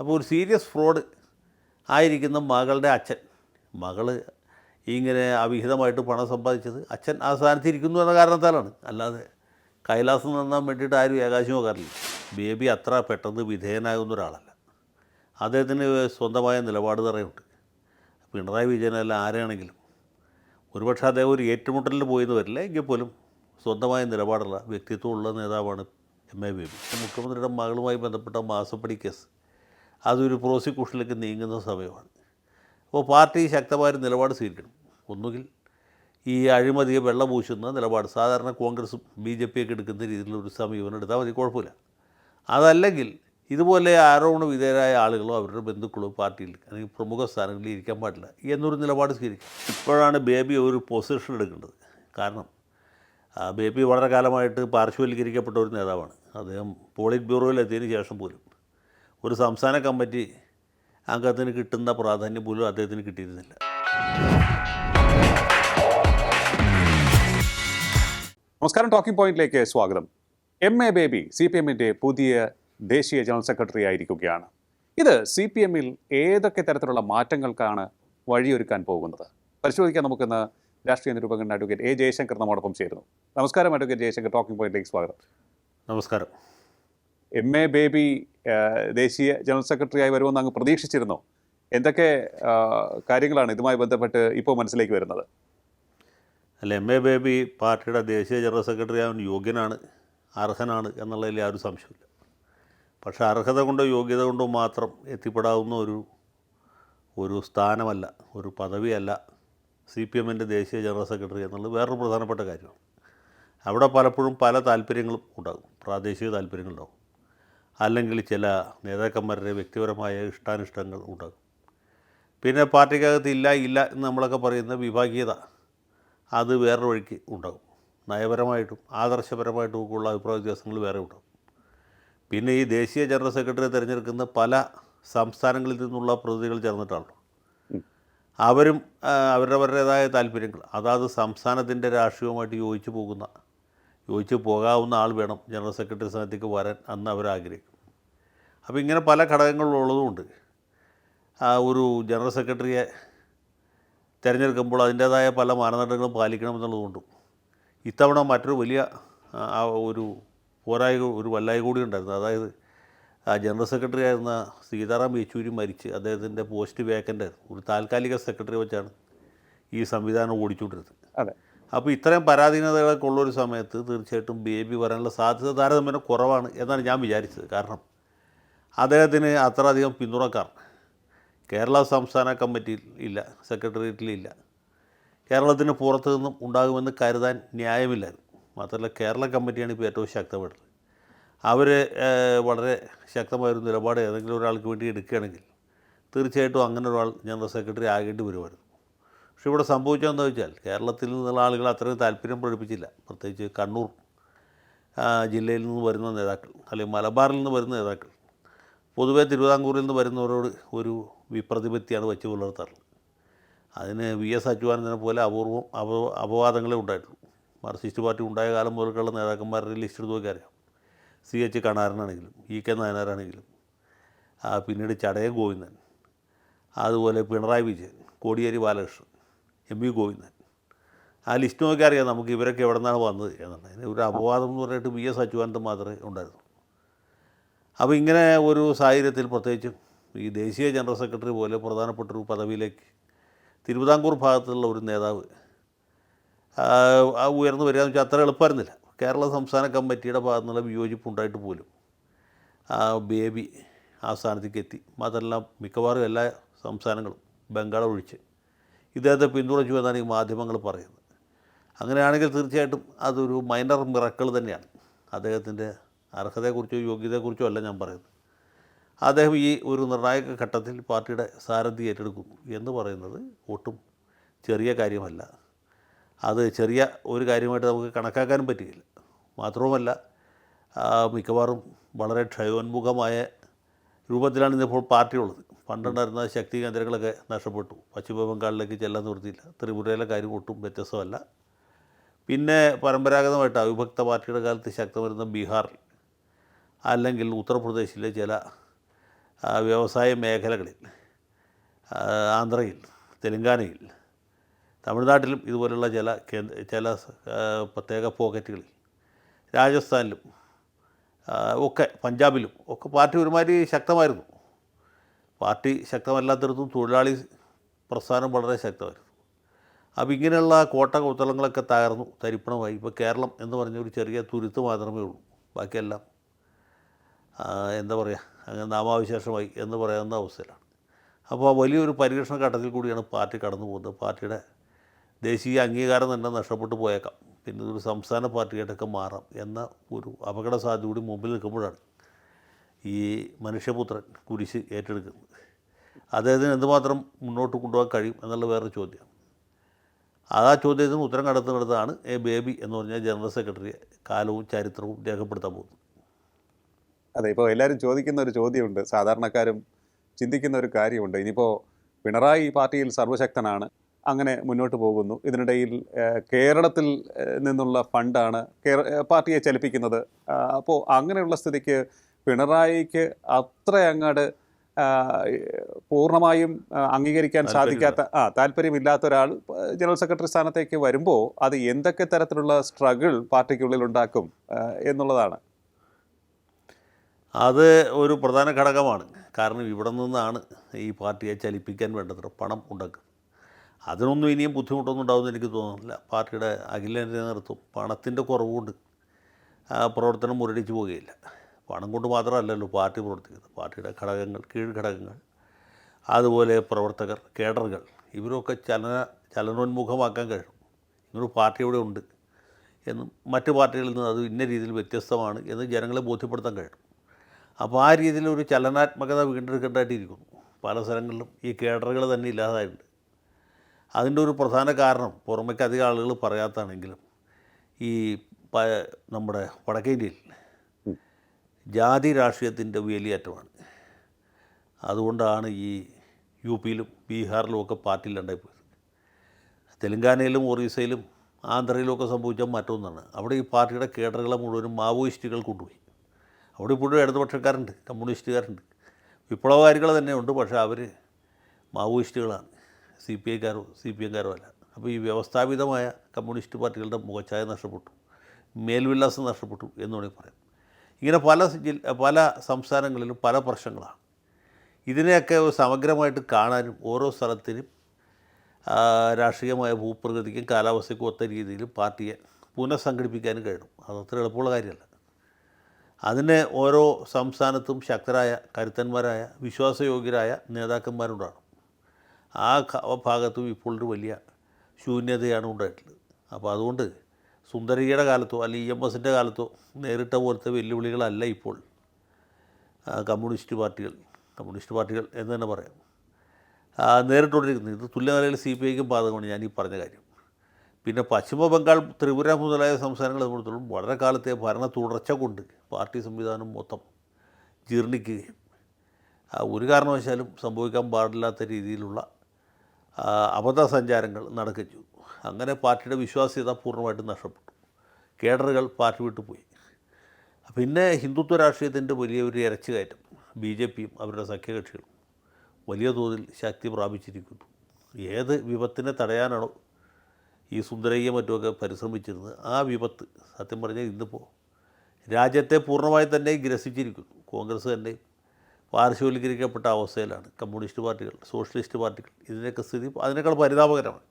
അപ്പോൾ ഒരു serious fraud ആയിരിക്കുന്ന മകളുടെ അച്ഛൻ. മകൾ ഇങ്ങനെ അവിഹിതമായിട്ട് പണം സമ്പാദിച്ചത് അച്ഛൻ ആ സ്ഥാനത്ത് ഇരിക്കുന്നു എന്ന കാരണത്താലാണ് അല്ലാതെ കൈലാസം നന്നാൻ വേണ്ടിയിട്ട് ആരും ഏകാശം നോക്കാറില്ല ബേബി അത്ര പെട്ടെന്ന് വിധേയനാകുന്ന ഒരാളല്ല. അദ്ദേഹത്തിന് സ്വന്തമായ നിലപാട് തറയുണ്ട് പിണറായി വിജയനല്ല ആരാണെങ്കിലും. ഒരുപക്ഷെ അദ്ദേഹം ഒരു ഏറ്റുമുട്ടലിൽ പോയെന്ന് വരില്ല. എങ്കിൽ പോലും സ്വന്തമായ നിലപാടുള്ള വ്യക്തിത്വമുള്ള നേതാവാണ് എം എ ബേബി. മുഖ്യമന്ത്രിയുടെ മകളുമായി ബന്ധപ്പെട്ട മാസപ്പടി കേസ് അതൊരു പ്രോസിക്യൂഷനിലേക്ക് നീങ്ങുന്ന സമയമാണ്. അപ്പോൾ പാർട്ടി ശക്തമായ നിലപാട് സ്വീകരിക്കണം. ഒന്നുകിൽ ഈ അഴിമതിയെ വെള്ളം പൂശുന്ന നിലപാട് സാധാരണ കോൺഗ്രസും ബി ജെ പിയൊക്കെ എടുക്കുന്ന രീതിയിലൊരു സമീപനം എടുത്താൽ മതി കുഴപ്പമില്ല. അതല്ലെങ്കിൽ ഇതുപോലെ ആരോപണ വിധേയരായ ആളുകളോ അവരുടെ ബന്ധുക്കളോ പാർട്ടിയിൽ അല്ലെങ്കിൽ പ്രമുഖ സ്ഥാനങ്ങളിൽ ഇരിക്കാൻ പാടില്ല എന്നൊരു നിലപാട് സ്വീകരിക്കും ഇപ്പോഴാണ് ബേബി ഒരു പൊസിഷൻ എടുക്കേണ്ടത്. കാരണം ബേബി വളരെ കാലമായിട്ട് പാർശ്വവൽക്കരിക്കപ്പെട്ട ഒരു നേതാവാണ്. അദ്ദേഹം പോളിറ്റ് ബ്യൂറോയിൽ എത്തിയതിന് ശേഷം പോലും ഒരു സംസ്ഥാന കമ്മിറ്റി അംഗത്തിന് കിട്ടുന്ന പ്രാധാന്യം പോലും അദ്ദേഹത്തിന് കിട്ടിയിരുന്നില്ല. നമസ്കാരം ടോക്കിംഗ് പോയിന്റിലേക്ക് സ്വാഗതം. M A Baby C P എമ്മിന്റെ പുതിയ ദേശീയ ജനറൽ സെക്രട്ടറി ആയിരിക്കുകയാണ്. ഇത് സി പി എമ്മിൽ ഏതൊക്കെ തരത്തിലുള്ള മാറ്റങ്ങൾക്കാണ് വഴിയൊരുക്കാൻ പോകുന്നത്? പരിശോധിക്കാൻ നമുക്കിന്ന് രാഷ്ട്രീയ നിരൂപകൻ അഡ്വക്കേറ്റ് എ ജയശങ്കർ നമ്മോടൊപ്പം ചേരുന്നു. നമസ്കാരം അഡ്വക്കേറ്റ് ജയശങ്കർ ടോക്കിംഗ് പോയിന്റിലേക്ക് സ്വാഗതം. നമസ്കാരം. എം എ ബേബി ദേശീയ ജനറൽ സെക്രട്ടറി ആയി വരുമെന്ന് അങ്ങ് പ്രതീക്ഷിച്ചിരുന്നോ. എന്തൊക്കെ കാര്യങ്ങളാണ് ഇതുമായി ബന്ധപ്പെട്ട് ഇപ്പോൾ മനസ്സിലേക്ക് വരുന്നത്? അല്ല എം എ ബേബി പാർട്ടിയുടെ ദേശീയ ജനറൽ സെക്രട്ടറി ആവാൻ യോഗ്യനാണ് അർഹനാണ് എന്നുള്ളതിൽ യാതൊരു സംശയമില്ല പക്ഷേ അർഹത കൊണ്ടോ യോഗ്യത കൊണ്ടോ മാത്രം എത്തിപ്പെടാവുന്ന ഒരു ഒരു സ്ഥാനമല്ല ഒരു പദവിയല്ല സി പി എമ്മിന്റെ ദേശീയ ജനറൽ സെക്രട്ടറി എന്നുള്ളത് വേറൊരു പ്രധാനപ്പെട്ട കാര്യമാണ്. അവിടെ പലപ്പോഴും പല താല്പര്യങ്ങളും ഉണ്ടാകും പ്രാദേശിക താല്പര്യങ്ങളുണ്ടാകും. അല്ലെങ്കിൽ ചില നേതാക്കന്മാരുടെ വ്യക്തിപരമായ ഇഷ്ടാനിഷ്ടങ്ങൾ ഉണ്ടാകും പിന്നെ പാർട്ടിക്കകത്ത് ഇല്ല ഇല്ല എന്ന് നമ്മളൊക്കെ പറയുന്ന വിഭാഗീയത അത് വേറൊരു വഴിക്ക് ഉണ്ടാകും. നയപരമായിട്ടും ആദർശപരമായിട്ടും ഒക്കെ ഉള്ള അഭിപ്രായ വ്യത്യാസങ്ങൾ വേറെ ഉണ്ടാകും. പിന്നെ ഈ ദേശീയ ജനറൽ സെക്രട്ടറി തിരഞ്ഞെടുക്കുന്ന പല സംസ്ഥാനങ്ങളിൽ നിന്നുള്ള പ്രതിനിധികൾ ചേർന്നിട്ടാണല്ലോ. അവരും അവരവരുടേതായ താല്പര്യങ്ങൾ. അതാത് സംസ്ഥാനത്തിന്റെ രാഷ്ട്രീയവുമായിട്ട് യോജിച്ചു പോകുന്ന യോജിച്ച് പോകാവുന്ന ആൾ വേണം ജനറൽ സെക്രട്ടറി സ്ഥാനത്തേക്ക് വരാൻ അന്ന് അവർ ആഗ്രഹിക്കും അപ്പോൾ ഇങ്ങനെ പല ഘടകങ്ങളുള്ളതുകൊണ്ട് ആ ഒരു ജനറൽ സെക്രട്ടറിയെ തിരഞ്ഞെടുക്കുമ്പോൾ അതിന്റേതായ പല മാനദണ്ഡങ്ങളും പാലിക്കണമെന്നുള്ളതുകൊണ്ടും ഇത്തവണ മറ്റൊരു വലിയ ഒരു പോരായ ഒരു വല്ലായ കൂടി ഉണ്ടായിരുന്നു. അതായത് ആ ജനറൽ സെക്രട്ടറി ആയിരുന്ന സീതാറാം യെച്ചൂരി മരിച്ച് അദ്ദേഹത്തിന്റെ പോസ്റ്റ് വേക്കന്റ് ഒരു താൽക്കാലിക സെക്രട്ടറി വെച്ചാണ് ഈ സംവിധാനം ഓടിച്ചുകൊണ്ടിരുന്നത്. അതെ. അപ്പോൾ ഇത്രയും പരാധീനതകളൊക്കെ ഉള്ളൊരു സമയത്ത് തീർച്ചയായിട്ടും ബേബി വരാനുള്ള സാധ്യത താരതമ്യേന കുറവാണ് എന്നാണ് ഞാൻ വിചാരിച്ചത്. കാരണം അദ്ദേഹത്തിന് അത്ര അധികം പിന്തുണക്കാർ. കേരള സംസ്ഥാന കമ്മിറ്റിയിൽ ഇല്ല സെക്രട്ടേറിയറ്റിൽ ഇല്ല. കേരളത്തിന് പുറത്തു നിന്നും ഉണ്ടാകുമെന്ന് കരുതാൻ ന്യായമില്ലായിരുന്നു. മാത്രമല്ല കേരള കമ്മിറ്റിയാണ് ഇപ്പോൾ ഏറ്റവും ശക്തമായിട്ടുള്ളത്. അവർ വളരെ ശക്തമായൊരു നിലപാട് ഏതെങ്കിലും ഒരാൾക്ക് വേണ്ടി എടുക്കുകയാണെങ്കിൽ തീർച്ചയായിട്ടും അങ്ങനെ ഒരാൾ ജനറൽ സെക്രട്ടറി ആകേണ്ടി വരുമായിരുന്നു. പക്ഷേ ഇവിടെ സംഭവിച്ചതെന്ന് വെച്ചാൽ കേരളത്തിൽ നിന്നുള്ള ആളുകൾ അത്രയും താല്പര്യം പ്രകടിപ്പിച്ചില്ല. പ്രത്യേകിച്ച് കണ്ണൂർ ജില്ലയിൽ നിന്ന് വരുന്ന നേതാക്കൾ അല്ലെങ്കിൽ മലബാറിൽ നിന്ന് വരുന്ന നേതാക്കൾ. പൊതുവേ തിരുവിതാംകൂറിൽ നിന്ന് വരുന്നവരോട് ഒരു വിപ്രതിപത്തിയാണ് വെച്ച് പുലർത്താറുള്ളത്. അതിന് വി എസ് അച്യുതാനന്ദനെ പോലെ അപൂർവം അപ അപവാദങ്ങളെ ഉണ്ടായിട്ടുള്ളൂ. മാർക്സിസ്റ്റ് പാർട്ടി ഉണ്ടായ കാലം മുതൽക്കുള്ള നേതാക്കന്മാരുടെ ലിസ്റ്റ് എടുത്ത് നോക്കിയാൽ അറിയാം. സി എച്ച് കണാരനാണെങ്കിലും ഇ കെ നായനാരാണെങ്കിലും പിന്നീട് ചടയ ഗോവിന്ദൻ അതുപോലെ പിണറായി വിജയൻ കോടിയേരി ബാലകൃഷ്ണൻ എം വി ഗോവിന്ദൻ. ആ ലിസ്റ്റ് നോക്കി അറിയാം നമുക്ക് ഇവരൊക്കെ എവിടെ നിന്നാണ് വന്നത് എന്നുള്ളത്. ഒരു അപവാദം എന്ന് പറഞ്ഞിട്ട് വി എസ് അച്യുതാനന്ദൻ മാത്രമേ ഉണ്ടായിരുന്നു അപ്പോൾ ഇങ്ങനെ ഒരു സാഹചര്യത്തിൽ പ്രത്യേകിച്ചും ഈ ദേശീയ ജനറൽ സെക്രട്ടറി പോലെ പ്രധാനപ്പെട്ട ഒരു പദവിയിലേക്ക് തിരുവിതാംകൂർ ഭാഗത്തുള്ള ഒരു നേതാവ് ഉയർന്നു വരിക എന്ന് വെച്ചാൽ അത്ര എളുപ്പമായിരുന്നില്ല. കേരള സംസ്ഥാന കമ്മിറ്റിയുടെ ഭാഗത്തു നിന്നുള്ള വിയോജിപ്പ് ഉണ്ടായിട്ട് പോലും ആ ബേബി ആ സ്ഥാനത്തേക്ക് എത്തി. മാത്രമല്ല മിക്കവാറും എല്ലാ സംസ്ഥാനങ്ങളും ബംഗാൾ ഒഴിച്ച് ഇദ്ദേഹത്തെ പിന്തുണച്ചു എന്നാണ് ഈ മാധ്യമങ്ങൾ പറയുന്നത്. അങ്ങനെയാണെങ്കിൽ തീർച്ചയായിട്ടും അതൊരു മൈനർ മിറക്കൾ തന്നെയാണ്. അദ്ദേഹത്തിന്റെ അർഹതയെക്കുറിച്ചോ യോഗ്യതയെക്കുറിച്ചോ അല്ല ഞാൻ പറയുന്നത്. അദ്ദേഹം ഈ ഒരു നിർണായക ഘട്ടത്തിൽ പാർട്ടിയുടെ സാരഥി ഏറ്റെടുക്കുന്നു എന്ന് പറയുന്നത് ഒട്ടും ചെറിയ കാര്യമല്ല. അത് ചെറിയ ഒരു കാര്യമായിട്ട് നമുക്ക് കണക്കാക്കാനും പറ്റുകയില്ല മാത്രവുമല്ല മിക്കവാറും വളരെ ക്ഷയോന്മുഖമായ രൂപത്തിലാണ് ഇന്നിപ്പോൾ പാർട്ടി ഉള്ളത് പണ്ടുണ്ടായിരുന്ന ശക്തി കേന്ദ്രങ്ങളൊക്കെ നഷ്ടപ്പെട്ടു. പശ്ചിമ ബംഗാളിലേക്ക് ചെല്ലാൻ നിർത്തിയില്ല ത്രിപുരയിലെ കാര്യം ഒട്ടും വ്യത്യസ്തമല്ല. പിന്നെ പരമ്പരാഗതമായിട്ട് അവിഭക്ത പാർട്ടിയുടെ കാലത്ത് ശക്തമായിരുന്ന ബീഹാറിൽ അല്ലെങ്കിൽ ഉത്തർപ്രദേശിലെ ചില വ്യവസായ മേഖലകളിൽ ആന്ധ്രയിൽ തെലങ്കാനയിൽ തമിഴ്നാട്ടിലും ഇതുപോലുള്ള ചില കേന്ദ്ര ചില പ്രത്യേക പോക്കറ്റുകളിൽ രാജസ്ഥാനിലും ഒക്കെ പഞ്ചാബിലും ഒക്കെ പാർട്ടി ഒരുമാതിരി ശക്തമായിരുന്നു. പാർട്ടി ശക്തമല്ലാത്തിടത്തും തൊഴിലാളി പ്രസ്ഥാനം വളരെ ശക്തമായിരുന്നു. അപ്പോൾ ഇങ്ങനെയുള്ള കോട്ട കൊത്തളങ്ങളൊക്കെ തകർന്നു തരിപ്പണമായി. ഇപ്പോൾ കേരളം എന്ന് പറഞ്ഞ ഒരു ചെറിയ തുരുത്ത് മാത്രമേ ഉള്ളൂ. ബാക്കിയെല്ലാം എന്താ പറയുക അങ്ങനെ നാമാവിശേഷമായി എന്ന് പറയുന്ന അവസ്ഥയിലാണ്. അപ്പോൾ വലിയൊരു പരീക്ഷണ ഘട്ടത്തിൽ കൂടിയാണ് പാർട്ടി കടന്നു പോകുന്നത്. പാർട്ടിയുടെ ദേശീയ അംഗീകാരം തന്നെ നഷ്ടപ്പെട്ടു പോയേക്കാം. പിന്നെ ഇതൊരു സംസ്ഥാന പാർട്ടിയായിട്ടൊക്കെ മാറാം എന്ന ഒരു അപകട സാധ്യത കൂടി മുമ്പിൽ നിൽക്കുമ്പോഴാണ് ഈ മനുഷ്യപുത്രൻ കുരിശ് ഏറ്റെടുക്കുന്നത്. അദ്ദേഹത്തിന് എന്തുമാത്രം മുന്നോട്ട് കൊണ്ടുപോകാൻ കഴിയും എന്നുള്ള വേറൊരു ചോദ്യം ആ ചോദ്യത്തിന് ഉത്തരം കണ്ടെത്തുന്നിടത്താണ് എ ബേബി എന്ന് പറഞ്ഞ ജനറൽ സെക്രട്ടറിയെ കാലവും ചരിത്രവും രേഖപ്പെടുത്താൻ പോകുന്നത്. അതെ ഇപ്പോൾ എല്ലാവരും ചോദിക്കുന്ന ഒരു ചോദ്യമുണ്ട്. സാധാരണക്കാരും ചിന്തിക്കുന്ന ഒരു കാര്യമുണ്ട്. ഇനിയിപ്പോൾ പിണറായി ഈ പാർട്ടിയിൽ സർവശക്തനാണ് അങ്ങനെ മുന്നോട്ട് പോകുന്നു. ഇതിനിടയിൽ കേരളത്തിൽ നിന്നുള്ള ഫണ്ടാണ് പാർട്ടിയെ ചലിപ്പിക്കുന്നത്. അപ്പോൾ അങ്ങനെയുള്ള സ്ഥിതിക്ക് പിണറായിക്ക് അത്ര അങ്ങോട്ട് പൂർണമായും അംഗീകരിക്കാൻ സാധിക്കാത്ത ആ താല്പര്യമില്ലാത്ത ഒരാൾ ജനറൽ സെക്രട്ടറി സ്ഥാനത്തേക്ക് വരുമ്പോൾ അത് എന്തൊക്കെ തരത്തിലുള്ള സ്ട്രഗിൾ പാർട്ടിക്കുള്ളിൽ ഉണ്ടാക്കും എന്നുള്ളതാണ്. അത് ഒരു പ്രധാന ഘടകമാണ്. കാരണം ഇവിടെ നിന്നാണ് ഈ പാർട്ടിയെ ചലിപ്പിക്കാൻ വേണ്ടത്ര പണം ഉണ്ടാക്കുക. അതിനൊന്നും ഇനിയും ബുദ്ധിമുട്ടൊന്നും ഉണ്ടാവുമെന്ന് എനിക്ക് തോന്നുന്നില്ല. പാർട്ടിയുടെ അഖിലേന്ത്യാ നേതൃത്വം പണത്തിന്റെ കുറവുകൊണ്ട് പ്രവർത്തനം മുരടിച്ചു പോവുകയില്ല. പണം കൊണ്ട് മാത്രമല്ലല്ലോ പാർട്ടി പ്രവർത്തിക്കുന്നത്. പാർട്ടിയുടെ ഘടകങ്ങൾ കീഴ്ഘടകങ്ങൾ അതുപോലെ പ്രവർത്തകർ കേഡറുകൾ ഇവരൊക്കെ ചലന ചലനോന്മുഖമാക്കാൻ കഴിയും. ഇങ്ങനൊരു പാർട്ടി ഇവിടെ ഉണ്ട് എന്നും മറ്റു പാർട്ടികളിൽ നിന്ന് അത് ഇന്ന രീതിയിൽ വ്യത്യസ്തമാണ് എന്ന് ജനങ്ങളെ ബോധ്യപ്പെടുത്താൻ കഴിയും. അപ്പോൾ ആ രീതിയിൽ ഒരു ചലനാത്മകത വീണ്ടെടുക്കേണ്ടതായിട്ടിരിക്കുന്നു. പല സ്ഥലങ്ങളിലും ഈ കേഡറുകൾ തന്നെ ഇല്ലാതായിട്ടുണ്ട്. അതിന്റെ ഒരു പ്രധാന കാരണം പുറമേക്ക് അധികം ആളുകൾ പറയാത്താണെങ്കിലും ഈ പ നമ്മുടെ വടക്കേ ഇന്ത്യയിൽ ജാതി രാഷ്ട്രീയത്തിന്റെ വേലിയേറ്റമാണ്. അതുകൊണ്ടാണ് ഈ യു പിയിലും ബീഹാറിലും ഒക്കെ പാർട്ടി ഇല്ലാണ്ടായി പോയത് തെലങ്കാനയിലും ഒറീസയിലും ആന്ധ്രയിലും ഒക്കെ സംഭവിച്ച മറ്റൊന്നാണ്. അവിടെ ഈ പാർട്ടിയുടെ കേഡറുകളെ മുഴുവനും മാവോയിസ്റ്റുകൾ കൊണ്ടുപോയി. അവിടെ ഇപ്പോഴും ഇടതുപക്ഷക്കാരുണ്ട് കമ്മ്യൂണിസ്റ്റുകാരുണ്ട്. വിപ്ലവകാരികൾ തന്നെയുണ്ട് പക്ഷേ അവർ മാവോയിസ്റ്റുകളാണ്. സി പി ഐക്കാരോ സി പി എംകാരോ അല്ല. അപ്പോൾ ഈ വ്യവസ്ഥാപിതമായ കമ്മ്യൂണിസ്റ്റ് പാർട്ടികളുടെ മുഖച്ഛായ നഷ്ടപ്പെട്ടു മേൽവിലാസം നഷ്ടപ്പെട്ടു എന്ന് വേണമെങ്കിൽ പറയാം. ഇങ്ങനെ പല ജില്ല പല സംസ്ഥാനങ്ങളിലും പല പ്രശ്നങ്ങളാണ്. ഇതിനെയൊക്കെ സമഗ്രമായിട്ട് കാണാനും ഓരോ സ്ഥലത്തിനും രാഷ്ട്രീയമായ ഭൂപ്രകൃതിക്കും കാലാവസ്ഥയ്ക്കും ഒത്ത രീതിയിൽ പാർട്ടിയെ പുനഃസംഘടിപ്പിക്കാനും കഴിയണം. അതത്ര എളുപ്പമുള്ള കാര്യമല്ല. അതിന് ഓരോ സംസ്ഥാനത്തും ശക്തരായ കരുത്തന്മാരായ വിശ്വാസയോഗ്യരായ നേതാക്കന്മാരുണ്ടാണ് ആ ഭാഗത്തും ഇപ്പോൾ ഒരു വലിയ ശൂന്യതയാണ് ഉണ്ടായിട്ടുള്ളത്. അപ്പോൾ അതുകൊണ്ട് സുന്ദരിയുടെ കാലത്തോ അല്ലെങ്കിൽ ഇ എം എസിന്റെ കാലത്തോ നേരിട്ട പോലത്തെ വെല്ലുവിളികളല്ല ഇപ്പോൾ കമ്മ്യൂണിസ്റ്റ് പാർട്ടികൾ കമ്മ്യൂണിസ്റ്റ് പാർട്ടികൾ എന്ന് തന്നെ പറയാം. നേരിട്ടുകൊണ്ടിരിക്കുന്നത്. ഇത് തുല്യനിലയിൽ സി പി ഐക്കും ബാധകമാണ്. ഞാൻ ഈ പറഞ്ഞ കാര്യം. പിന്നെ പശ്ചിമ ബംഗാൾ ത്രിപുര മുതലായ സംസ്ഥാനങ്ങളെ സംബന്ധിച്ചോളം വളരെ കാലത്തെ ഭരണ തുടർച്ച കൊണ്ട് പാർട്ടി സംവിധാനം മൊത്തം ജീർണിക്കുകയും. ഒരു കാരണവശാലും സംഭവിക്കാൻ പാടില്ലാത്ത രീതിയിലുള്ള ആ, അബദ്ധ സഞ്ചാരങ്ങൾ നടക്കുകയും ചെയ്തു. അങ്ങനെ പാർട്ടിയുടെ വിശ്വാസ്യത പൂർണമായിട്ടും നഷ്ടപ്പെട്ടു. കേഡറുകൾ പാർട്ടി വിട്ടു പോയി. പിന്നെ ഹിന്ദുത്വ രാഷ്ട്രീയത്തിന്റെ വലിയ ഒരു ഇരച്ചു കയറ്റം ബി ജെ പിയും അവരുടെ സഖ്യകക്ഷികളും വലിയ തോതിൽ ശക്തി പ്രാപിച്ചിരിക്കുന്നു. ഏത് വിപത്തിനെ തടയാനാണോ ഈ സുന്ദരയ്യ മറ്റുമൊക്കെ പരിശ്രമിച്ചിരുന്നത് ആ വിപത്ത് സത്യം പറഞ്ഞാൽ ഇന്നിപ്പോൾ രാജ്യത്തെ പൂർണമായി തന്നെ ഗ്രസിച്ചിരിക്കുന്നു. കോൺഗ്രസ് തന്നെ പാർശ്വവൽക്കരിക്കപ്പെട്ട അവസ്ഥയിലാണ്. കമ്മ്യൂണിസ്റ്റ് പാർട്ടികൾ സോഷ്യലിസ്റ്റ് പാർട്ടികൾ ഇതിനൊക്കെ സ്ഥിതി അതിനേക്കാൾ പരിതാപകരമാണ്.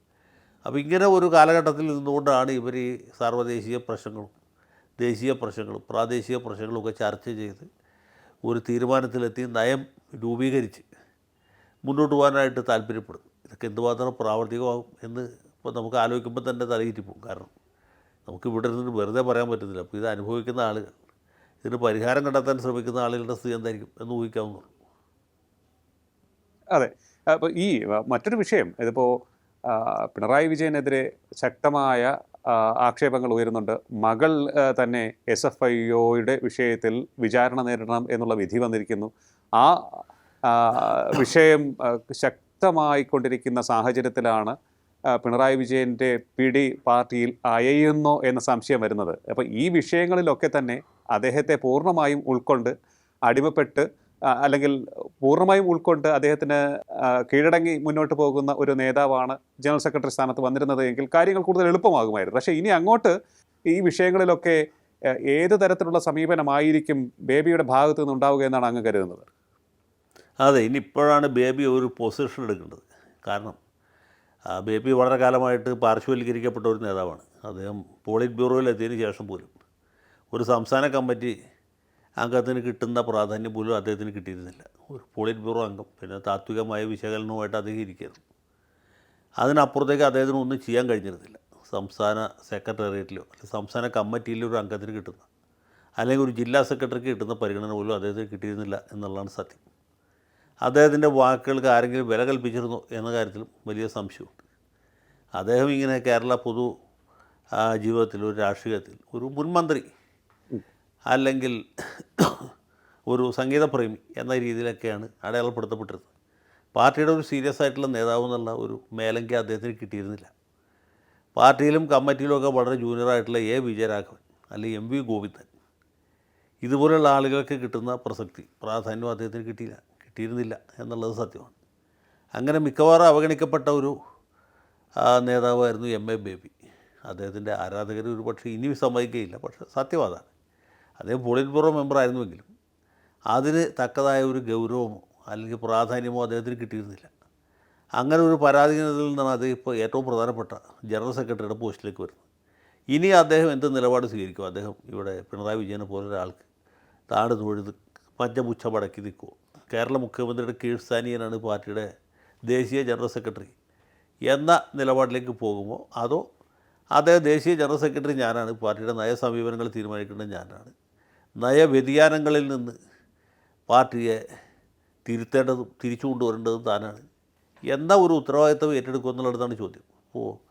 അപ്പോൾ ഇങ്ങനെ ഒരു കാലഘട്ടത്തിൽ നിന്നുകൊണ്ടാണ് ഇവർ ഈ സാർവദേശീയ പ്രശ്നങ്ങളും ദേശീയ പ്രശ്നങ്ങളും പ്രാദേശിക പ്രശ്നങ്ങളും ഒക്കെ ചർച്ച ചെയ്ത് ഒരു തീരുമാനത്തിലെത്തി നയം രൂപീകരിച്ച് മുന്നോട്ട് പോകാനായിട്ട് താല്പര്യപ്പെടും ഇതൊക്കെ എന്തുമാത്രം പ്രാവർത്തികമാകും എന്ന് ഇപ്പോൾ നമുക്ക് ആലോചിക്കുമ്പോൾ തന്നെ തലയിരിപ്പും കാരണം നമുക്ക് ഇവിടെ ഇരുന്നിട്ട് വെറുതെ പറയാൻ പറ്റുന്നില്ല അപ്പോൾ ഇത് അനുഭവിക്കുന്ന ആളുകൾ ഇതിന് പരിഹാരം കണ്ടെത്താൻ ശ്രമിക്കുന്ന ആളുകളുടെ സ്ഥിതി എന്തായിരിക്കും എന്ന് ഊഹിക്കാവുന്നുള്ളൂ അതെ. അപ്പോൾ ഈ മറ്റൊരു വിഷയം ഇതിപ്പോൾ പിണറായി വിജയനെതിരെ ശക്തമായ ആക്ഷേപങ്ങൾ ഉയരുന്നുണ്ട്. മകൾ തന്നെ എസ് എഫ് ഐ ഒയുടെ വിഷയത്തിൽ വിചാരണ നേരിടണം എന്നുള്ള വിധി വന്നിരിക്കുന്നു. ആ വിഷയം ശക്തമായിക്കൊണ്ടിരിക്കുന്ന സാഹചര്യത്തിലാണ് പിണറായി വിജയന്റെ പിടി പാർട്ടിയിൽ അയയുന്നോ എന്ന സംശയം വരുന്നത്. അപ്പോൾ ഈ വിഷയങ്ങളിലൊക്കെ തന്നെ അദ്ദേഹത്തെ പൂർണമായും ഉൾക്കൊണ്ട് അടിമപ്പെട്ട് അല്ലെങ്കിൽ പൂർണമായും ഉൾക്കൊണ്ട് അദ്ദേഹത്തിന് കീഴടങ്ങി മുന്നോട്ട് പോകുന്ന ഒരു നേതാവാണ് ജനറൽ സെക്രട്ടറി സ്ഥാനത്ത് വന്നിരുന്നത് എങ്കിൽ കാര്യങ്ങൾ കൂടുതൽ എളുപ്പമാകുമായിരുന്നു. പക്ഷേ ഇനി അങ്ങോട്ട് ഈ വിഷയങ്ങളിലൊക്കെ ഏത് തരത്തിലുള്ള സമീപനമായിരിക്കും ബേബിയുടെ ഭാഗത്തു നിന്നുണ്ടാവുക എന്നാണ് അങ്ങ് കരുതുന്നത്? അതെ ഇനി ഇപ്പോഴാണ് ബേബി ഒരു പൊസിഷൻ എടുക്കേണ്ടത്. കാരണം ബേബി വളരെ കാലമായിട്ട് പാർശ്വവൽക്കരിക്കപ്പെട്ട ഒരു നേതാവാണ്. അദ്ദേഹം പോളിറ്റ് ബ്യൂറോയിൽ എത്തിയതിന് ശേഷം പോലും ഒരു സംസ്ഥാന കമ്മിറ്റി അംഗത്തിന് കിട്ടുന്ന പ്രാധാന്യം പോലും അദ്ദേഹത്തിന് കിട്ടിയിരുന്നില്ല. ഒരു പോളിറ്റ് ബ്യൂറോ അംഗം പിന്നെ താത്വികമായ വിശകലനവുമായിട്ട് അദ്ദേഹം ഇരിക്കുന്നു. അതിനപ്പുറത്തേക്ക് അദ്ദേഹത്തിന് ഒന്നും ചെയ്യാൻ കഴിഞ്ഞിരുന്നില്ല. സംസ്ഥാന സെക്രട്ടേറിയറ്റിലോ അല്ലെങ്കിൽ സംസ്ഥാന കമ്മിറ്റിയിലോ ഒരു അംഗത്തിന് കിട്ടുന്ന അല്ലെങ്കിൽ ഒരു ജില്ലാ സെക്രട്ടറിക്ക് കിട്ടുന്ന പരിഗണന പോലും അദ്ദേഹത്തിന് കിട്ടിയിരുന്നില്ല എന്നുള്ളതാണ് സത്യം. അദ്ദേഹത്തിന്റെ വാക്കുകൾക്ക് ആരെങ്കിലും വില കൽപ്പിച്ചിരുന്നു എന്ന കാര്യത്തിലും വലിയ സംശയമുണ്ട്. അദ്ദേഹം ഇങ്ങനെ കേരള പൊതു ജീവിതത്തിൽ ഒരു രാഷ്ട്രീയത്തിൽ ഒരു മുൻമന്ത്രി അല്ലെങ്കിൽ ഒരു സംഗീതപ്രേമി എന്ന രീതിയിലൊക്കെയാണ് അടയാളപ്പെടുത്തപ്പെട്ടിരുന്നത്. പാർട്ടിയുടെ ഒരു സീരിയസ് ആയിട്ടുള്ള നേതാവ് എന്നുള്ള ഒരു മേലങ്കി അദ്ദേഹത്തിന് കിട്ടിയിരുന്നില്ല. പാർട്ടിയിലും കമ്മിറ്റിയിലും ഒക്കെ വളരെ ജൂനിയറായിട്ടുള്ള എ വിജയരാഘവൻ അല്ലെങ്കിൽ എം വി ഗോവിന്ദൻ ഇതുപോലെയുള്ള ആളുകൾക്ക് കിട്ടുന്ന പ്രസക്തി പ്രാധാന്യം അദ്ദേഹത്തിന് കിട്ടിയില്ല. കിട്ടിയിരുന്നില്ല എന്നുള്ളത് സത്യമാണ്. അങ്ങനെ മിക്കവാറും അവഗണിക്കപ്പെട്ട ഒരു നേതാവായിരുന്നു എം. എ. ബേബി. അദ്ദേഹത്തിന്റെ ആരാധകർ ഒരു പക്ഷേ ഇനി സമ്മതിക്കുകയില്ല പക്ഷേ സത്യവാദമാണ് അദ്ദേഹം പോളിറ്റ് ബ്യൂറോ മെമ്പറായിരുന്നുവെങ്കിലും അതിന് തക്കതായ ഒരു ഗൗരവമോ അല്ലെങ്കിൽ പ്രാധാന്യമോ അദ്ദേഹത്തിന് കിട്ടിയിരുന്നില്ല. അങ്ങനെ ഒരു പരാധീനതയിൽ നിന്നാണ് അദ്ദേഹം ഇപ്പോൾ ഏറ്റവും പ്രധാനപ്പെട്ട ജനറൽ സെക്രട്ടറിയുടെ പോസ്റ്റിലേക്ക് വരുന്നത്. ഇനി അദ്ദേഹം എന്ത് നിലപാട് സ്വീകരിക്കും? അദ്ദേഹം ഇവിടെ പിണറായി വിജയനെ പോലെ ഒരാൾക്ക് താട് തൊഴുത് പഞ്ചപുച്ഛമടക്കി നിൽക്കുമോ കേരള മുഖ്യമന്ത്രിയുടെ കീഴ്സ്ഥാനീയനാണ് പാർട്ടിയുടെ ദേശീയ ജനറൽ സെക്രട്ടറി. എന്ന നിലപാടിലേക്ക് പോകുമോ? അതോ അതേ ദേശീയ ജനറൽ സെക്രട്ടറി ഞാനാണ്? പാർട്ടിയുടെ നയസമീപനങ്ങൾ തീരുമാനിക്കേണ്ടത് ഞാനാണ്. നയവ്യതിയാനങ്ങളിൽ നിന്ന് പാർട്ടിയെ തിരുത്തേണ്ടതും തിരിച്ചു കൊണ്ടുവരേണ്ടതും താനാണ്. എന്ന ഒരു ഉത്തരവാദിത്തം ഏറ്റെടുക്കുക എന്നുള്ളതാണ് ചോദ്യം. ഇപ്പോൾ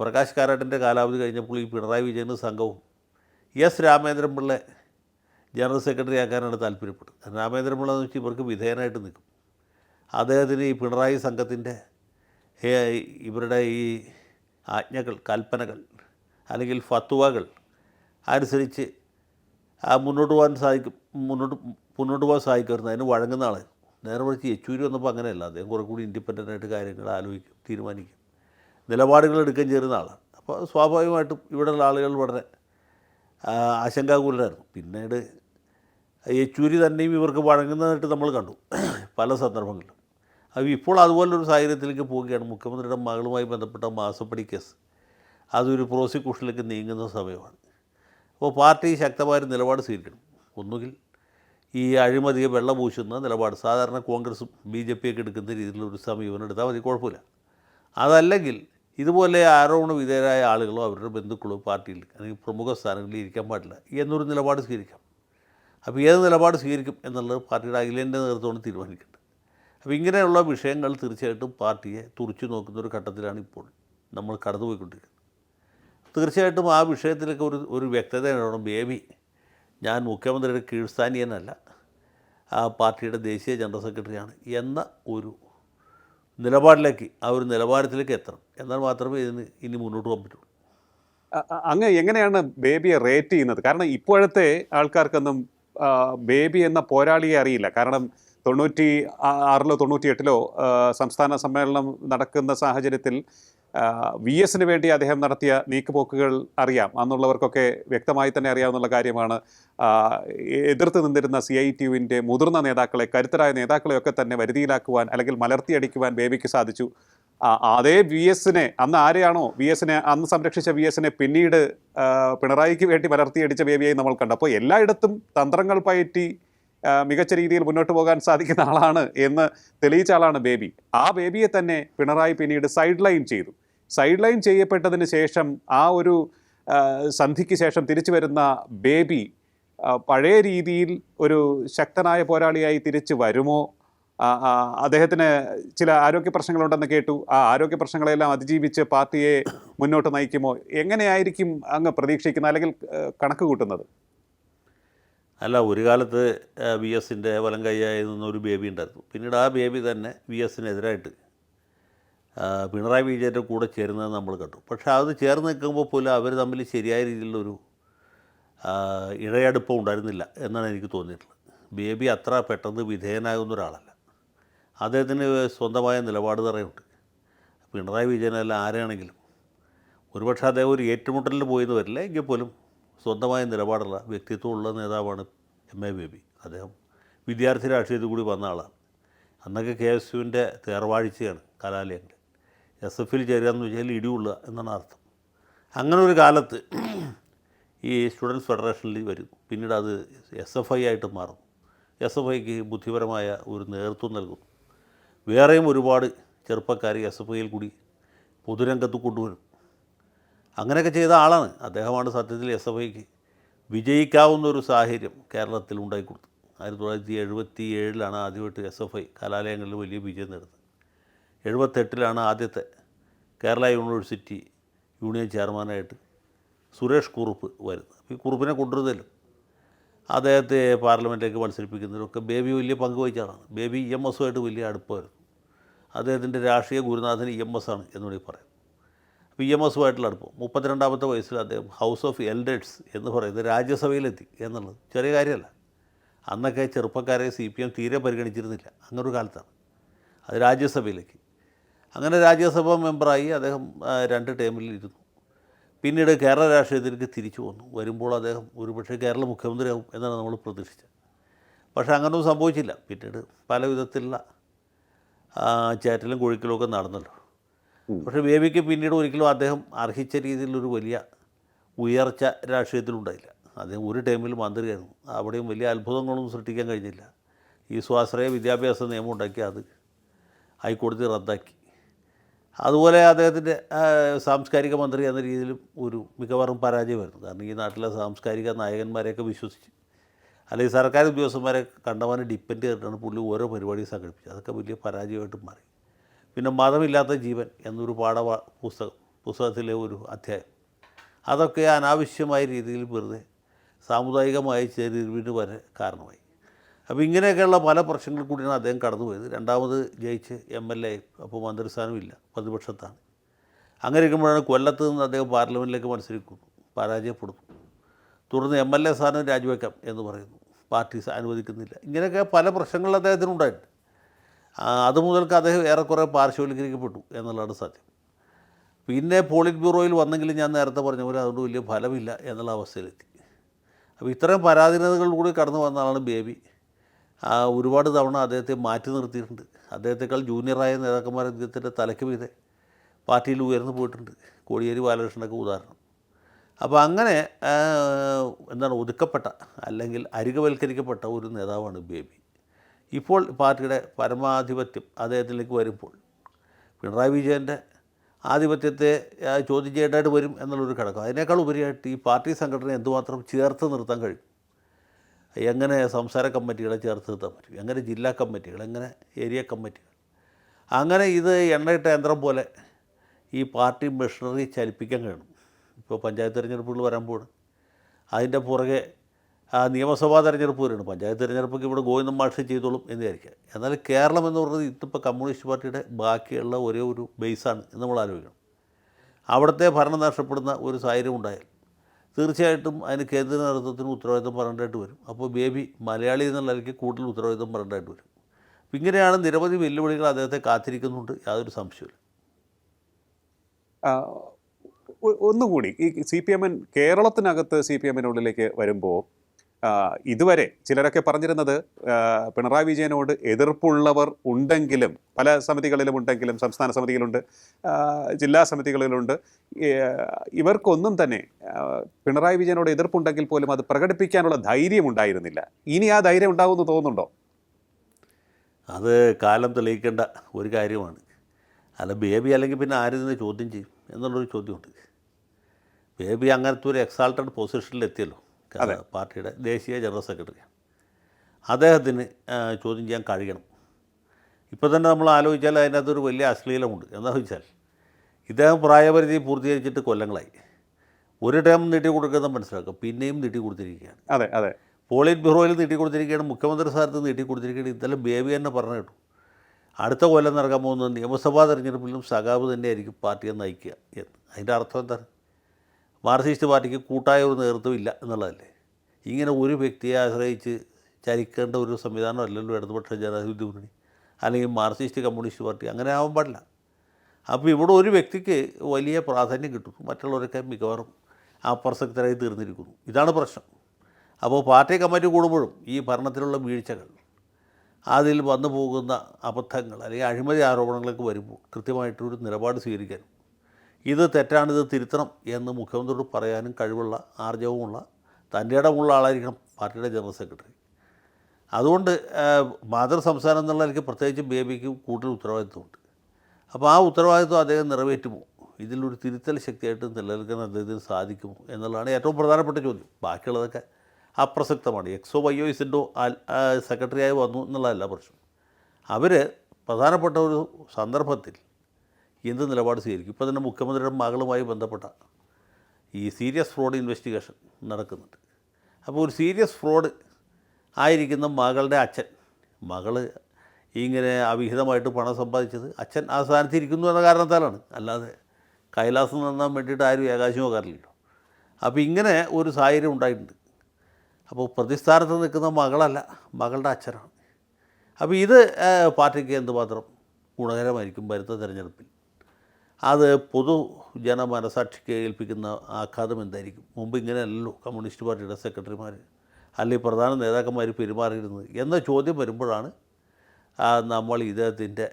പ്രകാശ് കാരാട്ടിന്റെ കാലാവധി കഴിഞ്ഞപ്പോൾ ഈ പിണറായി വിജയനും സംഘവും എസ് രാമേന്ദ്രൻപിള്ള ജനറൽ സെക്രട്ടറി ആക്കാനാണ് താല്പര്യപ്പെട്ടത്. രാമേന്ദ്രമുള്ള എന്ന് ഇവർക്ക് വിധേയനായിട്ട് നിൽക്കും. അദ്ദേഹത്തിന് ഈ പിണറായി സംഘത്തിന്റെ ഇവരുടെ ഈ ആജ്ഞകൾ കൽപ്പനകൾ അല്ലെങ്കിൽ ഫത്വകൾ അനുസരിച്ച് മുന്നോട്ട് പോകാൻ സാധിക്കും മുന്നോട്ട് മുന്നോട്ട് പോകാൻ സാധിക്കുമായിരുന്നു അതിന് വഴങ്ങുന്ന ആളെ നേരെ മറിച്ച് യെച്ചൂരി വന്നപ്പോൾ അങ്ങനെയല്ല. അദ്ദേഹം കുറേ കൂടി ഇൻഡിപെൻഡന്റ് ആയിട്ട് കാര്യങ്ങൾ ആലോചിക്കും തീരുമാനിക്കും. നിലപാടുകൾ എടുക്കാൻ ചേരുന്ന ആളാണ്. അപ്പോൾ സ്വാഭാവികമായിട്ടും ഇവിടെയുള്ള ആളുകൾ വളരെ ആശങ്കാകുലരായിരുന്നു. പിന്നീട് യെച്ചൂരി തന്നെയും ഇവർക്ക് വഴങ്ങുന്നതായിട്ട് നമ്മൾ കണ്ടു പല സന്ദർഭങ്ങളിലും. അപ്പോൾ ഇപ്പോൾ അതുപോലൊരു സാഹചര്യത്തിലേക്ക് പോവുകയാണ്. മുഖ്യമന്ത്രിയുടെ മകളുമായി ബന്ധപ്പെട്ട മാസപ്പടി കേസ്. അതൊരു പ്രോസിക്യൂഷനിലേക്ക് നീങ്ങുന്ന സമയമാണ്. അപ്പോൾ പാർട്ടി ശക്തമായൊരു നിലപാട് സ്വീകരിക്കണം. ഒന്നുകിൽ ഈ അഴിമതിയെ വെള്ളം പൂശുന്ന നിലപാട് സാധാരണ കോൺഗ്രസും ബി ജെ പിയൊക്കെ എടുക്കുന്ന രീതിയിലുള്ള ഒരു സമീപനം എടുത്താൽ മതി കുഴപ്പമില്ല. അതല്ലെങ്കിൽ ഇതുപോലെ ആരോപണ വിധേയരായ ആളുകളോ അവരുടെ ബന്ധുക്കളോ പാർട്ടിയിൽ അല്ലെങ്കിൽ പ്രമുഖ സ്ഥാനങ്ങളിൽ ഇരിക്കാൻ പാടില്ല എന്നൊരു നിലപാട് സ്വീകരിക്കാം. അപ്പോൾ ഏത് നിലപാട് സ്വീകരിക്കും എന്നുള്ളത് പാർട്ടിയുടെ അഖിലേന്റെ നേതൃത്വമാണ് തീരുമാനിക്കേണ്ടത്. അപ്പോൾ ഇങ്ങനെയുള്ള വിഷയങ്ങൾ തീർച്ചയായിട്ടും പാർട്ടിയെ തുറച്ചു നോക്കുന്ന ഒരു ഘട്ടത്തിലാണ് ഇപ്പോൾ നമ്മൾ കടന്നുപോയിക്കൊണ്ടിരിക്കുന്നത്. തീർച്ചയായിട്ടും ആ വിഷയത്തിലൊക്കെ ഒരു ഒരു വ്യക്തത ഉണ്ടാവണം ബേബി ഞാൻ മുഖ്യമന്ത്രിയുടെ കീഴ്സ്ഥാനീയനല്ല. ആ പാർട്ടിയുടെ ദേശീയ ജനറൽ സെക്രട്ടറിയാണ് എന്ന ഒരു നിലപാടിലേക്ക് ആ ഒരു നിലവാരത്തിലേക്ക് എത്തണം. എന്നാൽ മാത്രമേ ഇതിന് ഇനി മുന്നോട്ട് പോകാൻ പറ്റുള്ളൂ. അങ്ങ് എങ്ങനെയാണ് ബേബിയെ റേറ്റ് ചെയ്യുന്നത്? കാരണം ഇപ്പോഴത്തെ ആൾക്കാർക്കൊന്നും ബേബി എന്ന പോരാളിയെ അറിയില്ല. കാരണം തൊണ്ണൂറ്റി ആറിലോ തൊണ്ണൂറ്റി എട്ടിലോ സംസ്ഥാന സമ്മേളനം നടക്കുന്ന സാഹചര്യത്തിൽ വി എസിന് വേണ്ടി അദ്ദേഹം നടത്തിയ നീക്കുപോക്കുകൾ അറിയാം. അന്നുള്ളവർക്കൊക്കെ വ്യക്തമായി തന്നെ അറിയാവുന്ന കാര്യമാണ് എതിർത്ത് നിന്നിരുന്ന സി ഐ ടി യുവിന്റെ മുതിർന്ന നേതാക്കളെ കരുത്തരായ നേതാക്കളെയൊക്കെ തന്നെ വരുതിയിലാക്കുവാൻ അല്ലെങ്കിൽ മലർത്തിയടിക്കുവാൻ ബേബിക്ക് സാധിച്ചു. അതേ വി എസിനെ അന്ന് ആരെയാണോ വി എസിനെ അന്ന് സംരക്ഷിച്ച വി എസിനെ പിന്നീട് പിണറായിക്ക് വേണ്ടി വളർത്തിയടിച്ച ബേബിയായി നമ്മൾ കണ്ടപ്പോൾ എല്ലായിടത്തും തന്ത്രങ്ങൾ പയറ്റി മികച്ച രീതിയിൽ മുന്നോട്ട് പോകാൻ സാധിക്കുന്ന ആളാണ് എന്ന് തെളിയിച്ച ആളാണ് ബേബി. ആ ബേബിയെ തന്നെ പിണറായി പിന്നീട് സൈഡ് ലൈൻ ചെയ്തു. സൈഡ് ലൈൻ ചെയ്യപ്പെട്ടതിന് ശേഷം ആ ഒരു സന്ധിക്ക് ശേഷം തിരിച്ചു വരുന്ന ബേബി പഴയ രീതിയിൽ ഒരു ശക്തനായ പോരാളിയായി തിരിച്ചു വരുമോ? അദ്ദേഹത്തിന് ചില ആരോഗ്യ പ്രശ്നങ്ങളുണ്ടെന്ന് കേട്ടു. ആ ആരോഗ്യ പ്രശ്നങ്ങളെല്ലാം അതിജീവിച്ച് പാർട്ടിയെ മുന്നോട്ട് നയിക്കുമോ? എങ്ങനെയായിരിക്കും അങ്ങ് പ്രതീക്ഷിക്കുന്നത് അല്ലെങ്കിൽ കണക്ക് കൂട്ടുന്നത്? അല്ല ഒരു കാലത്ത് വി എസിന്റെ വലം കൈയായി ഒരു ബേബി ഉണ്ടായിരുന്നു. പിന്നീട് ആ ബേബി തന്നെ വി എസിനെതിരായിട്ട് പിണറായി വിജയന്റെ കൂടെ ചേരുന്നത് നമ്മൾ കണ്ടു. പക്ഷേ അത് ചേർന്ന് നിൽക്കുമ്പോൾ പോലും അവർ തമ്മിൽ ശരിയായ രീതിയിലുള്ളൊരു ഇഴയടുപ്പം ഉണ്ടായിരുന്നില്ല എന്നാണ് എനിക്ക് തോന്നിയിട്ടുള്ളത്. ബേബി അത്ര പെട്ടെന്ന് വിധേയനാകുന്ന ഒരാളല്ല. അദ്ദേഹത്തിന് സ്വന്തമായ നിലപാട് തറയുണ്ട് പിണറായി വിജയനല്ല ആരാണെങ്കിലും. ഒരുപക്ഷെ അദ്ദേഹം ഒരു ഏറ്റുമുട്ടലിൽ പോയെന്ന് വരില്ല. എങ്കിൽ പോലും സ്വന്തമായ നിലപാടുള്ള വ്യക്തിത്വമുള്ള നേതാവാണ് എം എ ബേബി. അദ്ദേഹം വിദ്യാർത്ഥി രാഷ്ട്രീയത്തിൽ കൂടി വന്ന ആളാണ്. അന്നൊക്കെ കെ എസ് യുവിന്റെ തേർവാഴ്ചയാണ് കലാലയങ്ങൾ. എസ് എഫിൽ ചേരുകയെന്ന് വെച്ചാൽ ഇടിയുള്ള എന്നാണ് അർത്ഥം. അങ്ങനെ ഒരു കാലത്ത് ഈ സ്റ്റുഡൻസ് ഫെഡറേഷനിൽ വരും. പിന്നീട് അത് എസ് എഫ് ഐ ആയിട്ട് മാറും. എസ് എഫ് ഐക്ക് ബുദ്ധിപരമായ ഒരു നേതൃത്വം നൽകുന്നു വേറെയും ഒരുപാട് ചെറുപ്പക്കാർ എസ് എഫ് ഐയിൽ കൂടി പൊതുരംഗത്ത് കൊണ്ടുവരും. അങ്ങനെയൊക്കെ ചെയ്ത ആളാണ്. അദ്ദേഹമാണ് സത്യത്തിൽ എസ് എഫ് ഐക്ക് വിജയിക്കാവുന്ന ഒരു സാഹചര്യം കേരളത്തിൽ ഉണ്ടായിക്കൊടുത്തു ആയിരത്തി തൊള്ളായിരത്തി എഴുപത്തി ഏഴിലാണ് ആദ്യമായിട്ട് എസ് എഫ് ഐ കലാലയങ്ങളിൽ വലിയ വിജയം നേടുന്നത്. എഴുപത്തെട്ടിലാണ് ആദ്യത്തെ കേരള യൂണിവേഴ്സിറ്റി യൂണിയൻ ചെയർമാനായിട്ട് സുരേഷ് കുറുപ്പ് വരുന്നത്. ഈ കുറുപ്പിനെ കൊണ്ടുവരുന്നതിലും അദ്ദേഹത്തെ പാർലമെന്റിലേക്ക് മത്സരിപ്പിക്കുന്നതിലൊക്കെ ബേബി വലിയ പങ്ക് വഹിച്ചതാണ്. ബേബി ഇ എം എസുമായിട്ട് വലിയ അടുപ്പമായിരുന്നു അദ്ദേഹത്തിന്റെ രാഷ്ട്രീയ ഗുരുനാഥൻ ഇ എം എസ് ആണ് എന്ന് വേണമെങ്കിൽ പറയാം. അപ്പോൾ ഇ എം എസുമായിട്ടുള്ള അടുപ്പം. മുപ്പത്തിരണ്ടാമത്തെ വയസ്സിൽ അദ്ദേഹം ഹൗസ് ഓഫ് എൽഡേഴ്സ് എന്ന് പറയുന്നത് രാജ്യസഭയിലെത്തി എന്നുള്ളത് ചെറിയ കാര്യമല്ല. അന്നൊക്കെ ചെറുപ്പക്കാരെ സി പി എം തീരെ പരിഗണിച്ചിരുന്നില്ല. അങ്ങനൊരു കാലത്താണ്. അത് രാജ്യസഭയിലേക്ക്. അങ്ങനെ രാജ്യസഭാ മെമ്പറായി അദ്ദേഹം രണ്ട് ടേമിൽ ഇരുന്നു പിന്നീട് കേരള രാഷ്ട്രീയത്തിലേക്ക് തിരിച്ചു വന്നു. വരുമ്പോൾ അദ്ദേഹം ഒരുപക്ഷെ കേരള മുഖ്യമന്ത്രിയാവും എന്നാണ് നമ്മൾ പ്രതീക്ഷിച്ചത്. പക്ഷേ അങ്ങനൊന്നും സംഭവിച്ചില്ല. പിന്നീട് പല വിധത്തിലുള്ള ചാറ്റിലും കുഴിക്കലും ഒക്കെ നടന്നല്ലോ. പക്ഷേ ബേബിക്ക് പിന്നീട് ഒരിക്കലും അദ്ദേഹം അർഹിച്ച രീതിയിലൊരു വലിയ ഉയർച്ച രാഷ്ട്രീയത്തിലുണ്ടായില്ല. അദ്ദേഹം ഒരു ടൈമിൽ മന്ത്രിയായിരുന്നു. അവിടെയും വലിയ അത്ഭുതങ്ങളൊന്നും സൃഷ്ടിക്കാൻ കഴിഞ്ഞില്ല. ഈ സ്വാശ്രയ വിദ്യാഭ്യാസ നിയമം ഉണ്ടാക്കി അത് ഹൈക്കോടതി റദ്ദാക്കി. അതുപോലെ അദ്ദേഹത്തിന്റെ സാംസ്കാരിക മന്ത്രി എന്ന രീതിയിലും ഒരു മിക്കവാറും പരാജയമായിരുന്നു കാരണം ഈ നാട്ടിലെ സാംസ്കാരിക നായകന്മാരെയൊക്കെ വിശ്വസിച്ച് അല്ലെങ്കിൽ സർക്കാർ ഉദ്യോഗസ്ഥന്മാരെ കണ്ടവാനെ ഡിപ്പെൻഡ് ചെയ്തിട്ടാണ് പുള്ളി ഓരോ പരിപാടിയും സംഘടിപ്പിച്ചത്. അതൊക്കെ വലിയ പരാജയമായിട്ട് മാറി. പിന്നെ മതമില്ലാത്ത ജീവൻ എന്നൊരു പാഠ പുസ്തകം പുസ്തകത്തിലെ ഒരു അധ്യായം. അതൊക്കെ അനാവശ്യമായ രീതിയിൽ വെറുതെ സാമുദായികമായ ചെറിയ വരെ കാരണമായി. അപ്പോൾ ഇങ്ങനെയൊക്കെയുള്ള പല പ്രശ്നങ്ങളിൽ കൂടിയാണ് അദ്ദേഹം കടന്നുപോയത്. രണ്ടാമത് ജയിച്ച് എം എൽ എ അപ്പോൾ മന്ത്രിസ്ഥാനമില്ല പ്രതിപക്ഷത്താണ്. അങ്ങനെ ഇരിക്കുമ്പോഴാണ് കൊല്ലത്ത് നിന്ന് അദ്ദേഹം പാർലമെന്റിലേക്ക് മത്സരിക്കുന്നു പരാജയപ്പെടുന്നു. തുടർന്ന് എം എൽ എ സ്ഥാനം രാജിവെക്കാം എന്ന് പറയുന്നു പാർട്ടി അനുവദിക്കുന്നില്ല. ഇങ്ങനെയൊക്കെ പല പ്രശ്നങ്ങൾ അദ്ദേഹത്തിനുണ്ടായിട്ടുണ്ട്. ആ, അത് മുതൽക്ക് അദ്ദേഹം ഏറെക്കുറെ പാർശ്വവൽക്കരിക്കപ്പെട്ടു എന്നുള്ളതാണ് സത്യം. പിന്നെ പോളിറ്റ് ബ്യൂറോയിൽ വന്നെങ്കിലും ഞാൻ നേരത്തെ പറഞ്ഞ പോലെ അതുകൊണ്ട് വലിയ ഫലമില്ല എന്നുള്ള അവസ്ഥയിലെത്തി. അപ്പോൾ ഇത്തരം പരാധീനതകളിലൂടെ കടന്നു വന്ന ആളാണ് ബേബി. ഒരുപാട് തവണ അദ്ദേഹത്തെ മാറ്റി നിർത്തിയിട്ടുണ്ട്. അദ്ദേഹത്തെക്കാൾ ജൂനിയറായ നേതാക്കന്മാർ അദ്ദേഹത്തിന്റെ തലയ്ക്ക് മീതെ പാർട്ടിയിൽ ഉയർന്നു പോയിട്ടുണ്ട്. കോടിയേരി ബാലകൃഷ്ണനൊക്കെ ഉദാഹരണം. അപ്പോൾ അങ്ങനെ എന്താണ് ഒതുക്കപ്പെട്ട അല്ലെങ്കിൽ അരികവൽക്കരിക്കപ്പെട്ട ഒരു നേതാവാണ് ബേബി. ഇപ്പോൾ പാർട്ടിയുടെ പരമാധിപത്യം അദ്ദേഹത്തിലേക്ക് വരുമ്പോൾ പിണറായി വിജയന്റെ ആധിപത്യത്തെ ചോദ്യം ചെയ്യേണ്ടതായിട്ട് വരും എന്നുള്ളൊരു ഘടകം. അതിനേക്കാൾ ഉപരിയായിട്ട് ഈ പാർട്ടി സംഘടന എന്തുമാത്രം ചേർത്ത് നിർത്താൻ കഴിയും? എങ്ങനെ സംസാര കമ്മിറ്റികളെ ചേർത്ത് നിർത്താൻ പറ്റും? എങ്ങനെ ജില്ലാ കമ്മിറ്റികൾ എങ്ങനെ ഏരിയ കമ്മിറ്റികൾ? അങ്ങനെ ഇത് എണ്ണയിട്ട യന്ത്രം പോലെ ഈ പാർട്ടി മെഷീനറി ചലിപ്പിക്കാൻ കഴിയണം. ഇപ്പോൾ പഞ്ചായത്ത് തിരഞ്ഞെടുപ്പുകൾ വരുമ്പോൾ അതിന്റെ പുറകെ നിയമസഭാ തെരഞ്ഞെടുപ്പ് വരെയാണ് പഞ്ചായത്ത് തിരഞ്ഞെടുപ്പൊക്കെ ഇവിടെ ഗോവിന്ദൻ മാഷ് ചെയ്തോളും എന്ന് വിചാരിക്കുക. എന്നാൽ കേരളം എന്ന് പറയുന്നത് ഇന്നിപ്പോൾ കമ്മ്യൂണിസ്റ്റ് പാർട്ടിയുടെ ബാക്കിയുള്ള ഒരേ ഒരു ബേസാണ് എന്ന് നമ്മൾ ആലോചിക്കണം. അവിടുത്തെ ഭരണം നഷ്ടപ്പെടുന്ന ഒരു സാഹചര്യം ഉണ്ടായാൽ തീർച്ചയായിട്ടും അതിന് കേന്ദ്ര നേതൃത്വത്തിന് ഉത്തരവാദിത്തം പറയേണ്ടതായിട്ട് വരും. അപ്പോൾ ബേബി മലയാളി എന്നുള്ള നിലയ്ക്ക് കൂടുതൽ ഉത്തരവാദിത്തം പറയേണ്ടതായിട്ട് വരും. അപ്പം ഇങ്ങനെയാണ് നിരവധി വെല്ലുവിളികൾ അദ്ദേഹത്തെ കാത്തിരിക്കുന്നുണ്ട്. യാതൊരു സംശയമില്ല ഒന്നുകൂടി ഈ സി പി എമ്മിൻ കേരളത്തിനകത്ത് സി പി എമ്മിനുള്ളിലേക്ക് വരുമ്പോൾ ഇതുവരെ ചിലരൊക്കെ പറഞ്ഞിരുന്നത് പിണറായി വിജയനോട് എതിർപ്പുള്ളവർ ഉണ്ടെങ്കിലും പല സമിതികളിലും ഉണ്ടെങ്കിലും സംസ്ഥാന സമിതിയിലുണ്ട് ജില്ലാ സമിതികളിലുണ്ട് ഇവർക്കൊന്നും തന്നെ പിണറായി വിജയനോട് എതിർപ്പുണ്ടെങ്കിൽ പോലും അത് പ്രകടിപ്പിക്കാനുള്ള ധൈര്യം ഉണ്ടായിരുന്നില്ല. ഇനി ആ ധൈര്യം ഉണ്ടാകുമെന്ന് തോന്നുന്നുണ്ടോ? അത് കാലം തെളിയിക്കേണ്ട ഒരു കാര്യമാണ്. അല്ല ബേബി അല്ലെങ്കിൽ പിന്നെ ആരും നിന്ന് ചോദ്യം ചെയ്യും എന്നുള്ളൊരു ചോദ്യമുണ്ട്. ബേബി അങ്ങനത്തെ ഒരു എക്സാൾട്ടഡ് പൊസിഷനിലെത്തിയല്ലോ. പാർട്ടിയുടെ ദേശീയ ജനറൽ സെക്രട്ടറി. അദ്ദേഹത്തിന് ചോദ്യം ചെയ്യാൻ കഴിയണം. ഇപ്പോൾ തന്നെ നമ്മൾ ആലോചിച്ചാൽ അതിനകത്തൊരു വലിയ അശ്ലീലമുണ്ട്. എന്താ വെച്ചാൽ ഇദ്ദേഹം പ്രായപരിധി പൂർത്തീകരിച്ചിട്ട് കൊല്ലങ്ങളായി. ഒരു ടൈം നീട്ടി കൊടുക്കുന്ന മനസ്സിലാക്കുക. പിന്നെയും നീട്ടി കൊടുത്തിരിക്കുകയാണ്. അതെ അതെ. പോളിറ്റ് ബ്യൂറോയിൽ നീട്ടി കൊടുത്തിരിക്കുകയാണ്. മുഖ്യമന്ത്രി സ്ഥാനത്ത് നീട്ടി കൊടുത്തിരിക്കുകയാണ്. ഇന്നലെ ബേബി തന്നെ പറഞ്ഞു കേട്ടു. അടുത്ത കൊല്ലം നടക്കാൻ പോകുന്ന നിയമസഭാ തെരഞ്ഞെടുപ്പിലും സഖാബ് തന്നെയായിരിക്കും പാർട്ടിയെ നയിക്കുക എന്ന്. അതിന്റെ അർത്ഥം എന്താണ്? മാർക്സിസ്റ്റ് പാർട്ടിക്ക് കൂട്ടായ ഒരു നേതൃത്വം ഇല്ല എന്നുള്ളതല്ലേ? ഇങ്ങനെ ഒരു വ്യക്തിയെ ആശ്രയിച്ച് ചരിക്കേണ്ട ഒരു സംവിധാനം അല്ലല്ലോ ഇടതുപക്ഷ ജനാധിപത്യ മുന്നണി അല്ലെങ്കിൽ മാർക്സിസ്റ്റ് കമ്മ്യൂണിസ്റ്റ് പാർട്ടി. അങ്ങനെ ആവാൻ പാടില്ല. അപ്പോൾ ഇവിടെ ഒരു വ്യക്തിക്ക് വലിയ പ്രാധാന്യം കിട്ടും മറ്റുള്ളവരൊക്കെ മിക്കവാറും അപ്രസക്തരായി തീർന്നിരിക്കുന്നു. ഇതാണ് പ്രശ്നം. അപ്പോൾ പാർട്ടി കമ്മിറ്റി കൂടുമ്പോഴും ഈ ഭരണത്തിലുള്ള വീഴ്ചകൾ അതിൽ വന്നു പോകുന്ന അബദ്ധങ്ങൾ അല്ലെങ്കിൽ അഴിമതി ആരോപണങ്ങളൊക്കെ വരുമ്പോൾ കൃത്യമായിട്ടൊരു നിലപാട് സ്വീകരിക്കാനും ഇത് തെറ്റാണിത് തിരുത്തണം എന്ന് മുഖ്യമന്ത്രിയോട് പറയാനും കഴിവുള്ള ആർജവുമുള്ള തന്റെ ഇടമുള്ള ആളായിരിക്കണം പാർട്ടിയുടെ ജനറൽ സെക്രട്ടറി. അതുകൊണ്ട് ആ, മാതൃ സംസ്ഥാനം എന്നുള്ള എനിക്ക് പ്രത്യേകിച്ചും ബേബിക്ക് കൂടുതൽ ഉത്തരവാദിത്വമുണ്ട്. അപ്പോൾ ആ ഉത്തരവാദിത്വം അദ്ദേഹം നിറവേറ്റുമോ? ഇതിലൊരു തിരുത്തൽ ശക്തിയായിട്ട് നിലനിൽക്കാൻ അദ്ദേഹത്തിന് സാധിക്കുമോ എന്നുള്ളതാണ് ഏറ്റവും പ്രധാനപ്പെട്ട ചോദ്യം. ബാക്കിയുള്ളതൊക്കെ അപ്രസക്തമാണ്. എക്സോ വൈയോ ഇസിന്റോ സെക്രട്ടറിയായി വന്നു എന്നുള്ളതല്ല പ്രശ്നം. അവർ പ്രധാനപ്പെട്ട ഒരു സന്ദർഭത്തിൽ എന്ത് നിലപാട് സ്വീകരിക്കും? ഇപ്പോൾ തന്നെ മുഖ്യമന്ത്രിയുടെ മകളുമായി ബന്ധപ്പെട്ട ഈ സീരിയസ് ഫ്രോഡ് ഇൻവെസ്റ്റിഗേഷൻ നടക്കുന്നുണ്ട്. അപ്പോൾ ഒരു സീരിയസ് ഫ്രോഡ് ആയിരിക്കുന്ന മകളുടെ അച്ഛൻ മകൾ ഇങ്ങനെ അവിഹിതമായിട്ട് പണം സമ്പാദിച്ചത് അച്ഛൻ ആ സ്ഥാനത്ത് ഇരിക്കുന്നു എന്ന കാരണത്താലാണ്. അല്ലാതെ കൈലാസം നന്നാൻ വേണ്ടിയിട്ട് ആരും ഏകാശം നോക്കാറില്ലല്ലോ അപ്പോൾ ഇങ്ങനെ ഒരു സാഹചര്യം ഉണ്ടായിട്ടുണ്ട്. അപ്പോൾ പ്രതിസ്ഥാനത്ത് നിൽക്കുന്ന മകളല്ല മകളുടെ അച്ഛനാണ്. അപ്പോൾ ഇത് പാർട്ടിക്ക് എന്തുമാത്രം ഗുണകരമായിരിക്കും വരുന്ന തെരഞ്ഞെടുപ്പിൽ? അത് പൊതു ജനമനസാക്ഷിക്ക് ഏൽപ്പിക്കുന്ന ആഘാതം എന്തായിരിക്കും? മുമ്പ് ഇങ്ങനെയല്ലല്ലോ കമ്മ്യൂണിസ്റ്റ് പാർട്ടിയുടെ സെക്രട്ടറിമാർ അല്ലെങ്കിൽ പ്രധാന നേതാക്കന്മാർ പെരുമാറിയിരുന്നത് എന്ന ചോദ്യം വരുമ്പോഴാണ് നമ്മൾ ഇദ്ദേഹത്തിന്റെ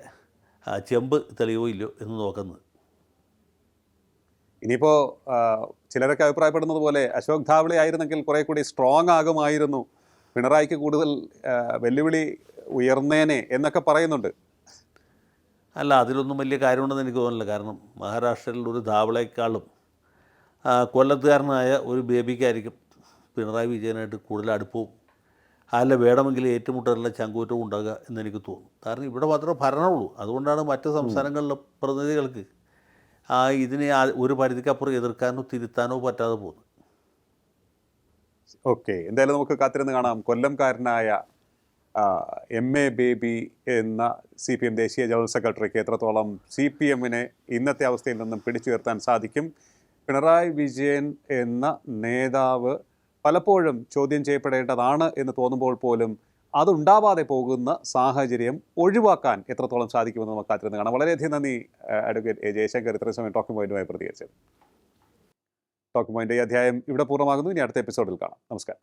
ചെമ്പ് തെളിയോ ഇല്ലയോ എന്ന് നോക്കുന്നത്. ഇനിയിപ്പോൾ ചിലരൊക്കെ അഭിപ്രായപ്പെടുന്നത് പോലെ അശോക് ധാവളി ആയിരുന്നെങ്കിൽ കുറേ കൂടി സ്ട്രോങ് ആകുമായിരുന്നു. പിണറായിക്ക് കൂടുതൽ വെല്ലുവിളി ഉയർന്നേനെ എന്നൊക്കെ പറയുന്നുണ്ട്. അല്ല അതിലൊന്നും വലിയ കാര്യമുണ്ടെന്ന് എനിക്ക് തോന്നില്ല കാരണം മഹാരാഷ്ട്രയിൽ ഒരു ധാവളേക്കാളും കൊല്ലത്തുകാരനായ ഒരു ബേബിക്കായിരിക്കും പിണറായി വിജയനായിട്ട് കൂടുതൽ അടുപ്പവും അല്ല വേണമെങ്കിൽ ഏറ്റുമുട്ടലുള്ള ചങ്കൂറ്റവും ഉണ്ടാകുക എന്നെനിക്ക് തോന്നും കാരണം ഇവിടെ മാത്രമേ ഭരണമുള്ളൂ. അതുകൊണ്ടാണ് മറ്റ് സംസ്ഥാനങ്ങളിലെ പ്രതിനിധികൾക്ക് ഇതിനെ ഒരു പരിധിക്കപ്പുറം എതിർക്കാനോ തിരുത്താനോ പറ്റാതെ പോകുന്നത്. ഓക്കെ. എന്തായാലും നമുക്ക് കാത്തിരുന്ന് കാണാം. കൊല്ലംകാരനായ എം എ ബേബി എന്ന സി പി എം ദേശീയ ജനറൽ സെക്രട്ടറിക്ക് എത്രത്തോളം സി പി എമ്മിനെ ഇന്നത്തെ അവസ്ഥയിൽ നിന്നും പിടിച്ചുയർത്താൻ സാധിക്കും? പിണറായി വിജയൻ എന്ന നേതാവ് പലപ്പോഴും ചോദ്യം ചെയ്യപ്പെടേണ്ടതാണ് എന്ന് തോന്നുമ്പോൾ പോലും അതുണ്ടാവാതെ പോകുന്ന സാഹചര്യം ഒഴിവാക്കാൻ എത്രത്തോളം സാധിക്കുമെന്ന് നമുക്ക് കാത്തിരുന്ന് കാണാം. വളരെയധികം നന്ദി അഡ്വക്കേറ്റ് എ ജയശങ്കർ. ഇത്രയും സമയം ടോക്കിംഗ് പോയിന്റുമായി പ്രതികരിച്ചത് ടോക്കിംഗ് പോയിന്റ് ഈ അധ്യായം ഇവിടെ പൂർണമാകുന്നു. ഇനി അടുത്ത എപ്പിസോഡിൽ കാണാം. നമസ്കാരം.